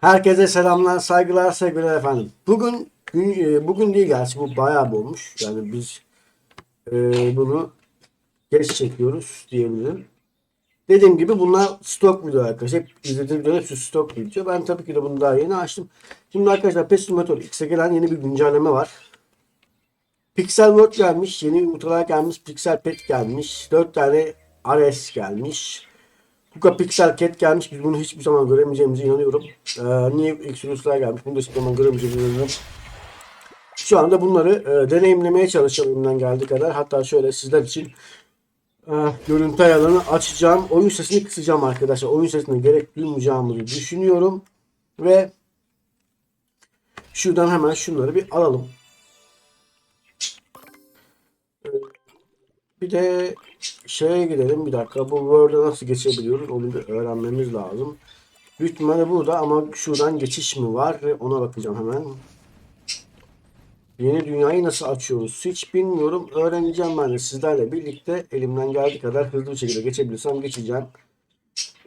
Herkese selamlar, saygılar, sevgiler efendim. Bugün gün, e, bugün değil gerçi bu bayağı bir olmuş. Yani biz e, bunu geç çekiyoruz diyebilirim. Dediğim gibi bunlar stok video arkadaşlar. Hep izlediğim videolar hepsi stok video. Ben tabii ki de bunu daha yeni açtım. Şimdi arkadaşlar PES Simulator X'e gelen yeni bir güncelleme var. Pixel World gelmiş, yeni ultralar gelmiş, Pixel Pet gelmiş, 4 tane RS gelmiş. Kuka Pixel Cat gelmiş. Biz bunu hiçbir zaman göremeyeceğimize inanıyorum. Ee, niye Exodus'lar gelmiş? Bunu da hiçbir zaman göremeyeceğimize inanıyorum. Şu anda bunları e, deneyimlemeye çalışalım elimden geldiği kadar. Hatta şöyle sizler için e, görüntü ayarlarını açacağım. Oyun sesini kısacağım arkadaşlar. Oyun sesine gerek duymayacağımızı düşünüyorum. Ve şuradan hemen şunları bir alalım. Bir de şeye gidelim bir dakika. Bu Word'a nasıl geçebiliyoruz onu bir öğrenmemiz lazım. Büyük ihtimalle burada ama şuradan geçiş mi var? Ona bakacağım hemen. Yeni dünyayı nasıl açıyoruz? Hiç bilmiyorum. Öğreneceğim ben de sizlerle birlikte elimden geldiği kadar hızlı bir şekilde geçebilirsem geçeceğim.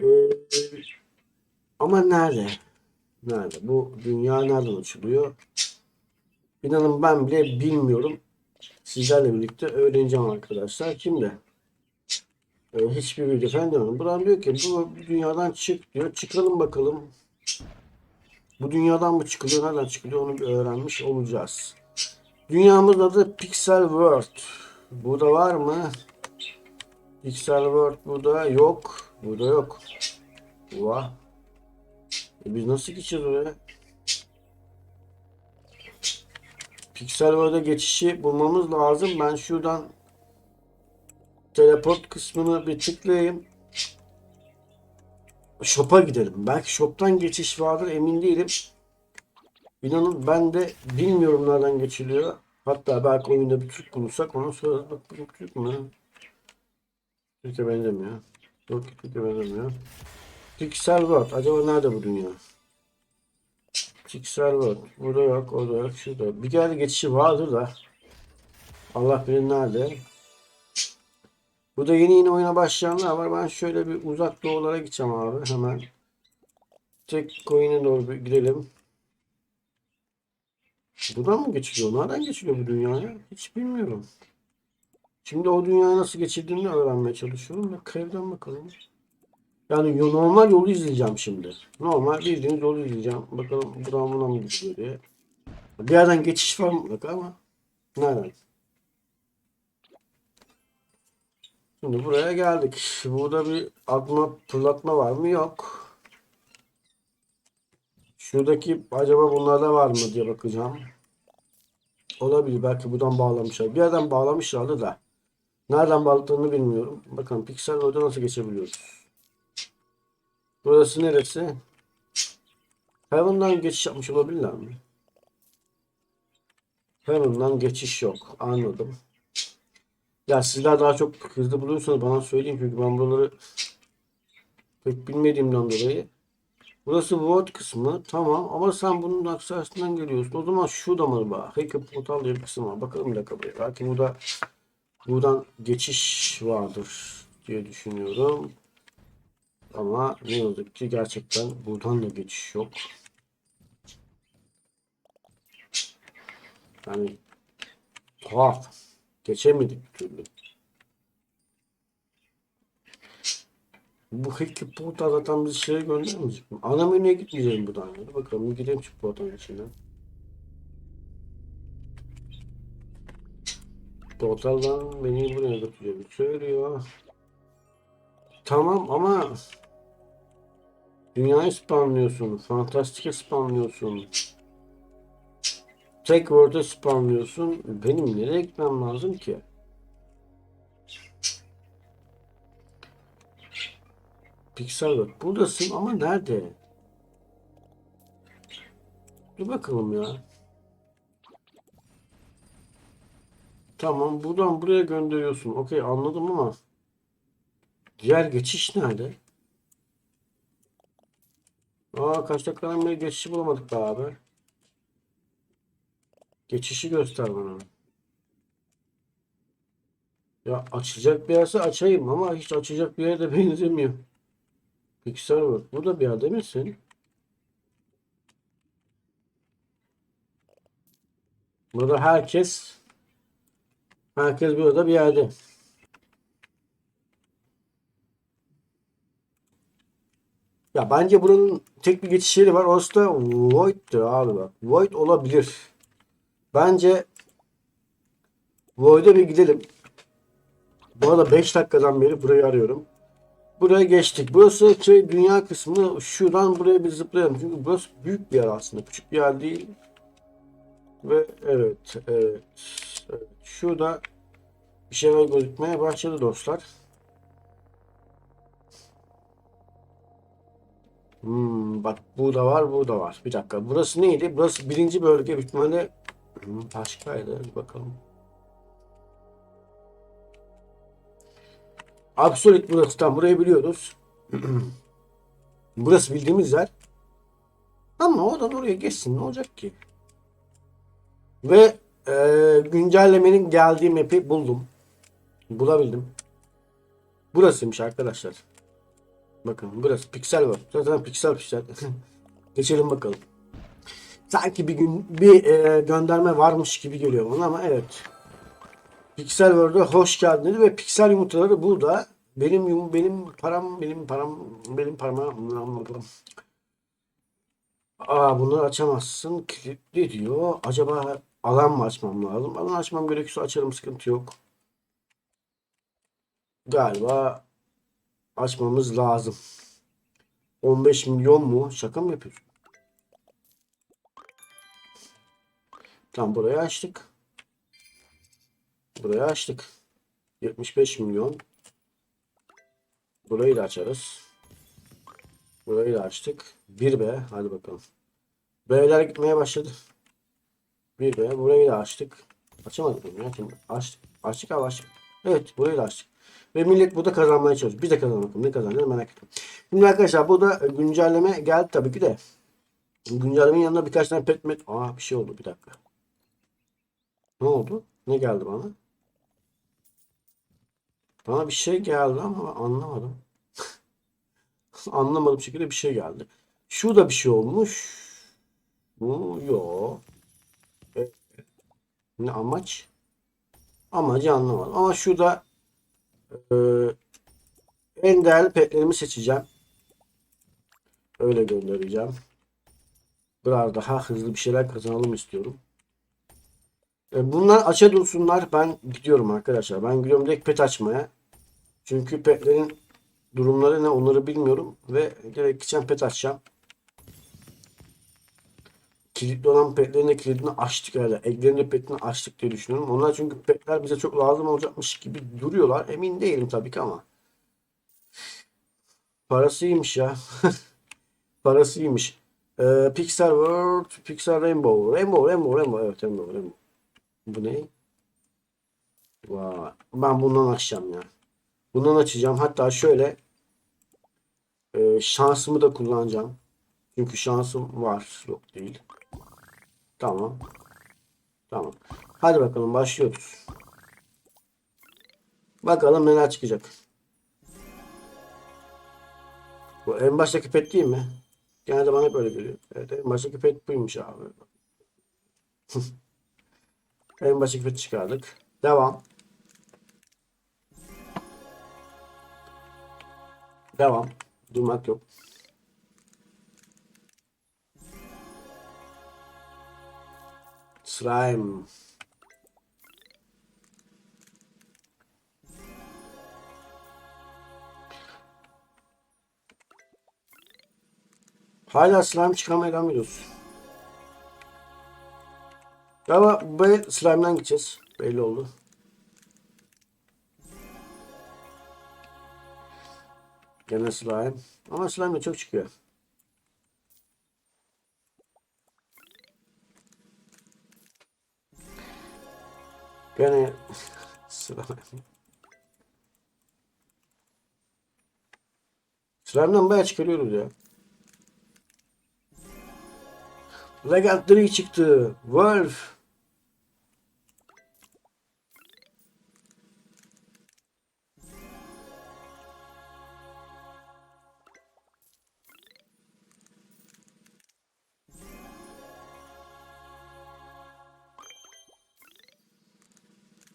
Ee, ama nerede? Nerede? Bu dünya nereden açılıyor? İnanın ben bile bilmiyorum. Sizlerle birlikte öğreneceğim arkadaşlar. Şimdi e, hiçbir video falan demiyorum. Buradan diyor ki bu dünyadan çık diyor. Çıkalım bakalım. Bu dünyadan mı çıkılıyor? Nereden çıkılıyor? Onu bir öğrenmiş olacağız. Dünyamızın adı Pixel World. Burada var mı? Pixel World burada yok. Burada yok. Vah. E biz nasıl gideceğiz oraya? Pixel World'a geçişi bulmamız lazım. Ben şuradan teleport kısmını bir tıklayayım. Shop'a gidelim. Belki shop'tan geçiş vardır emin değilim. İnanın ben de bilmiyorum nereden geçiliyor. Hatta belki oyunda bir Türk bulursak onu sorarız. Bak bu Türk mü? Türk'e benzemiyor. Yok Türk'e benzemiyor. Pixel World. Acaba nerede bu dünya? Pixel World. Burada yok, orada yok, şurada. Bir yerde geçişi vardır da. Allah bilir nerede. Burada yeni yeni oyuna başlayanlar var. Ben şöyle bir uzak doğulara gideceğim abi. Hemen. Tek coin'e doğru bir gidelim. Buradan mı geçiliyor? Nereden geçiliyor bu dünyaya? Hiç bilmiyorum. Şimdi o dünyaya nasıl geçildiğini öğrenmeye çalışıyorum. Bak evden bakalım. Yani normal yolu izleyeceğim şimdi. Normal bildiğiniz yolu izleyeceğim. Bakalım buradan buna mı gidiyor diye. Bir yerden geçiş var mutlaka ama nereden? Şimdi buraya geldik. Burada bir atma fırlatma var mı? Yok. Şuradaki acaba bunlarda var mı diye bakacağım. Olabilir. Belki buradan bağlamışlar. Bir yerden bağlamışlardı da. Nereden bağladığını bilmiyorum. Bakın piksel orada nasıl geçebiliyoruz. Burası neresi? Heaven'dan geçiş yapmış olabilirler mi? Heaven'dan geçiş yok. Anladım. Ya sizler daha çok hızlı buluyorsanız bana söyleyin çünkü ben buraları pek bilmediğimden dolayı. Burası Word kısmı. Tamam ama sen bunun aksarısından geliyorsun. O zaman şu da mı var? Hacker Portal diye bir kısım var. Bakalım dakika buraya. Belki burada buradan geçiş vardır diye düşünüyorum. Ama ne yazık ki gerçekten buradan da geçiş yok. Yani tuhaf. Geçemedik bir türlü. Bu Hacky Portal zaten bizi şeye göndermeyecek mi? Ana menüye gitmeyeceğim buradan. Hadi bakalım gidelim şu portalın içine. Portaldan beni buraya götürüyor. Söylüyor. Tamam ama Dünyayı spamlıyorsun. Fantastik'e spamlıyorsun. Tek Word'e spamlıyorsun. Benim nereye gitmem lazım ki? Pixel World. Buradasın ama nerede? Dur bakalım ya. Tamam buradan buraya gönderiyorsun. Okey anladım ama Diğer geçiş nerede? Aa kaç dakikadan beri geçişi bulamadık be abi. Geçişi göster bana. Ya açacak bir yerse açayım ama hiç açacak bir yerde benzemiyor. Pixar var. Burada bir yerde misin? Burada herkes herkes burada bir yerde. Ya bence buranın tek bir geçiş yeri var. Orası da Void'dir abi bak. Void olabilir. Bence Void'e bir gidelim. Bu arada 5 dakikadan beri burayı arıyorum. Buraya geçtik. Burası şey dünya kısmı. Şuradan buraya bir zıplayalım. Çünkü burası büyük bir yer aslında. Küçük bir yer değil. Ve evet, evet, evet. Şurada bir şeyler gözükmeye başladı dostlar. Hmm, bak bu da var, bu da var. Bir dakika. Burası neydi? Burası birinci bölge. Büyük hmm, başkaydı. Hadi bakalım. Absolut burası. Tam burayı biliyoruz. burası bildiğimiz yer. Ama oradan oraya geçsin. Ne olacak ki? Ve e, güncellemenin geldiği map'i buldum. Bulabildim. Burasıymış arkadaşlar. Bakın burası piksel var. Zaten piksel piksel. Geçelim bakalım. Sanki bir gün bir e, gönderme varmış gibi geliyor bana ama evet. Pixel World'a hoş geldiniz ve piksel yumurtaları burada. Benim yum, benim param benim param benim parmağım Aa bunları açamazsın. Kilitli diyor. Acaba alan mı açmam lazım? Alan açmam gerekiyorsa açarım sıkıntı yok. Galiba açmamız lazım. 15 milyon mu? Şaka mı yapıyorsun? Tam burayı açtık. Burayı açtık. 75 milyon. Burayı da açarız. Burayı da açtık. 1B. Hadi bakalım. B'ler gitmeye başladı. 1B. Burayı da açtık. Açamadık mı ya? Açtık. Açtık abi açtık. Evet burayı da açtık. Ve millet burada kazanmaya çalışıyor. Biz de kazanalım. Ne kazanacağız merak ettim. Şimdi arkadaşlar burada güncelleme geldi tabii ki de. Güncellemenin yanında birkaç tane pet met... Aa bir şey oldu bir dakika. Ne oldu? Ne geldi bana? Bana bir şey geldi ama anlamadım. Anlamadığım şekilde bir şey geldi. Şurada bir şey olmuş. Bu yok. Ne amaç? Amacı anlamadım. Ama şurada e, en değerli petlerimi seçeceğim. Öyle göndereceğim. Biraz daha hızlı bir şeyler kazanalım istiyorum. E, bunlar aça dursunlar. Ben gidiyorum arkadaşlar. Ben gidiyorum direkt pet açmaya. Çünkü petlerin durumları ne onları bilmiyorum. Ve direkt gideceğim pet açacağım. Kilitli olan petlerin de kilidini açtık herhalde. Eklerin de petini açtık diye düşünüyorum. Onlar çünkü petler bize çok lazım olacakmış gibi duruyorlar. Emin değilim tabii ki ama. Parası iyiymiş ya. Parası iyiymiş. Ee, Pixar World, Pixar Rainbow. Rainbow, Rainbow, Rainbow. Evet Rainbow, Rainbow. Bu ne? Vay. Ben bundan açacağım ya. Bundan açacağım. Hatta şöyle e, şansımı da kullanacağım. Çünkü şansım var. Yok değil. Tamam. Tamam. Hadi bakalım başlıyoruz. Bakalım neler çıkacak. Bu en baştaki pet değil mi? Genelde bana böyle geliyor. Evet en baştaki pet buymuş abi. en baştaki pet çıkardık. Devam. Devam. Durmak yok. Slime. Hala slime çıkarmaya devam ediyoruz. Ama bu slime'dan gideceğiz. Belli oldu. Gene slime. Ama slime de çok çıkıyor. Gene slime. Slime'dan bayağı çıkarıyoruz ya. Legendary çıktı. Wolf.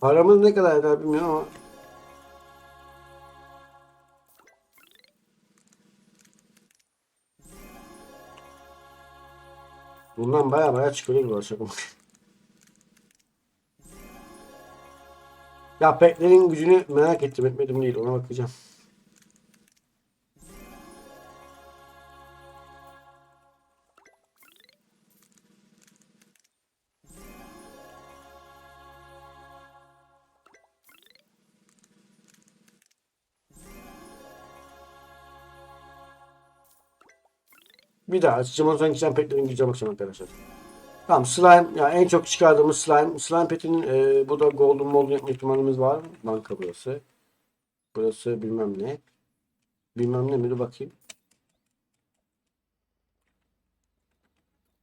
Paramız ne kadar eder bilmiyorum ama Bundan baya baya çıkıyor bu şaka. ya petlerin gücünü merak ettim etmedim değil ona bakacağım. Bir daha açacağım o gideceğim petlerin gücüne bakacağım arkadaşlar. Tamam slime ya en çok çıkardığımız slime. Slime petinin e, bu da golden mold yapma ihtimalimiz var. Banka burası. Burası bilmem ne. Bilmem ne mi bakayım.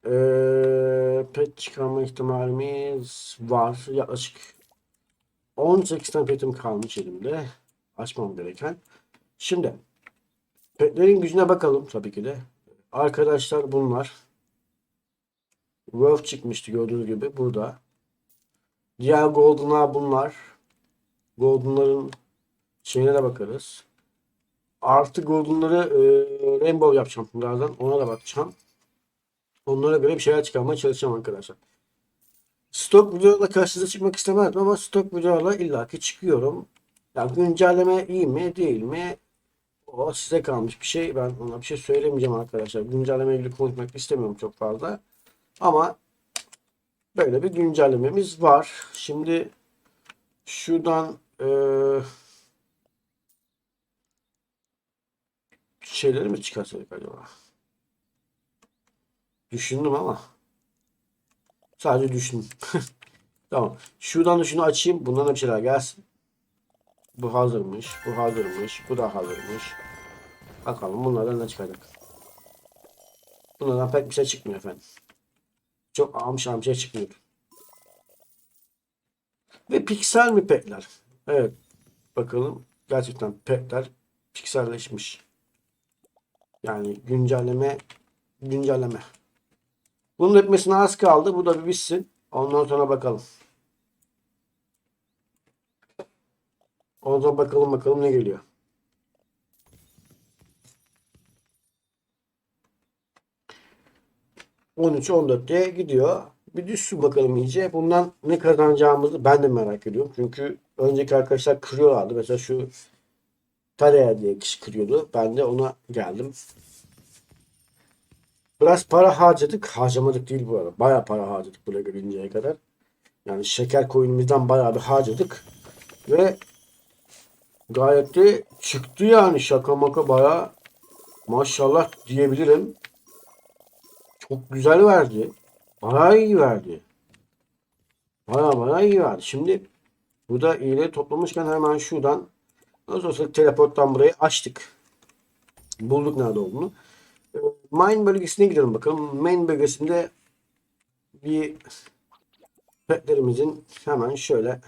Ee, pet çıkarma ihtimalimiz var. Yaklaşık 18 tane petim kalmış elimde. Açmam gereken. Şimdi petlerin gücüne bakalım tabii ki de. Arkadaşlar bunlar. Wolf çıkmıştı gördüğünüz gibi burada. Diğer Golden'lar bunlar. Golden'ların şeyine de bakarız. Artı Golden'ları e, Rainbow yapacağım birazdan. Ona da bakacağım. Onlara göre bir şeyler çıkarmaya çalışacağım arkadaşlar. Stok videolarla karşınıza çıkmak istemezdim ama stok videolarla illaki çıkıyorum. Yani güncelleme iyi mi değil mi? O size kalmış bir şey. Ben ona bir şey söylemeyeceğim arkadaşlar. Güncelleme ilgili konuşmak istemiyorum çok fazla. Ama böyle bir güncellememiz var. Şimdi şuradan eee şeyleri mi çıkarsak acaba? Düşündüm ama sadece düşündüm. tamam. Şuradan da şunu açayım. Bundan da bir şeyler gelsin. Bu hazırmış. Bu hazırmış. Bu da hazırmış. Bakalım bunlardan ne çıkacak. Bunlardan pek bir şey çıkmıyor efendim. Çok almış almış şey çıkmıyor. Ve piksel mi petler? Evet. Bakalım. Gerçekten petler pikselleşmiş. Yani güncelleme güncelleme. Bunun etmesine az kaldı. Bu da bir bitsin. Ondan sonra bakalım. Ondan bakalım bakalım ne geliyor. ...13 14 diye gidiyor. Bir düşsün bakalım iyice. Bundan ne kazanacağımızı ben de merak ediyorum. Çünkü önceki arkadaşlar kırıyorlardı. Mesela şu Tareya diye kişi kırıyordu. Ben de ona geldim. Biraz para harcadık. Harcamadık değil bu arada. Bayağı para harcadık buraya gelinceye kadar. Yani şeker coin'imizden bayağı bir harcadık. Ve gayet de çıktı yani şaka maka bayağı maşallah diyebilirim. Çok güzel verdi. Bayağı iyi verdi. Bayağı bayağı iyi verdi. Şimdi bu da iyileri toplamışken hemen şuradan nasıl olsa teleporttan burayı açtık. Bulduk nerede olduğunu. Ee, Mine bölgesine gidelim bakalım. Main bölgesinde bir petlerimizin hemen şöyle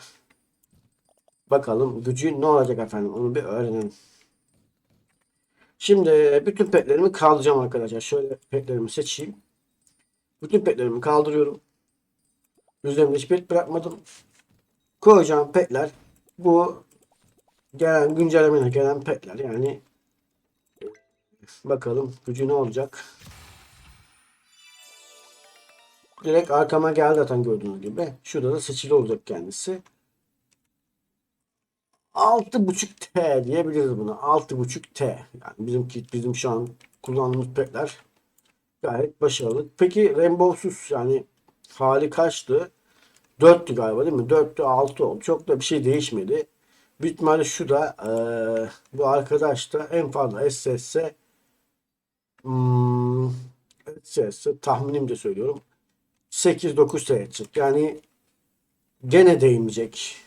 bakalım gücü ne olacak efendim onu bir öğrenelim. Şimdi bütün petlerimi kaldıracağım arkadaşlar. Şöyle petlerimi seçeyim. Bütün petlerimi kaldırıyorum. Üzerimde hiç pet bırakmadım. Koyacağım petler bu gelen güncellemene gelen petler yani bakalım gücü ne olacak. Direkt arkama geldi zaten gördüğünüz gibi. Şurada da seçili olacak kendisi. 6.5T diyebiliriz buna. 6.5T. Yani bizim kit, bizim şu an kullandığımız petler gayet başarılı. Peki Rainbow'suz yani hali kaçtı? 4'tü galiba değil mi? 4'tü 6 oldu. Çok da bir şey değişmedi. Büyük ihtimalle şu da eee, bu arkadaş da en fazla SSS hmm, SSS tahminimce söylüyorum 8-9 T edecek. Yani gene değmeyecek.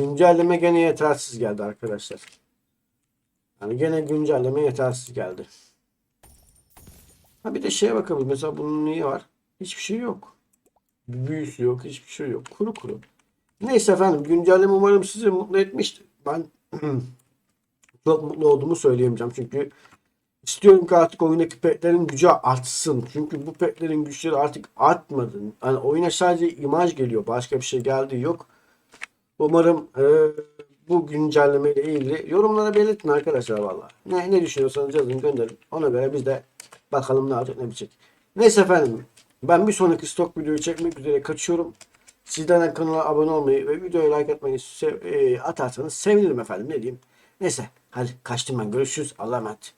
Güncelleme gene yetersiz geldi arkadaşlar. Yani gene güncelleme yetersiz geldi. Ha bir de şeye bakalım. Mesela bunun neyi var? Hiçbir şey yok. Büyüsü yok. Hiçbir şey yok. Kuru kuru. Neyse efendim. Güncelleme umarım sizi mutlu etmiştir. Ben çok mutlu olduğumu söyleyemeyeceğim. Çünkü İstiyorum ki artık oyundaki petlerin gücü artsın. Çünkü bu petlerin güçleri artık artmadı. Yani oyuna sadece imaj geliyor. Başka bir şey geldiği yok. Umarım e, bu güncellemeyle ilgili yorumlara belirtin arkadaşlar valla. Ne, ne düşünüyorsanız yazın gönderin. Ona göre biz de bakalım ne yapacak ne bitecek. Neyse efendim. Ben bir sonraki stok videoyu çekmek üzere kaçıyorum. Sizden kanala abone olmayı ve videoya like atmayı sev- e, atarsanız sevinirim efendim. Ne diyeyim. Neyse hadi kaçtım ben. Görüşürüz. Allah'a emanet.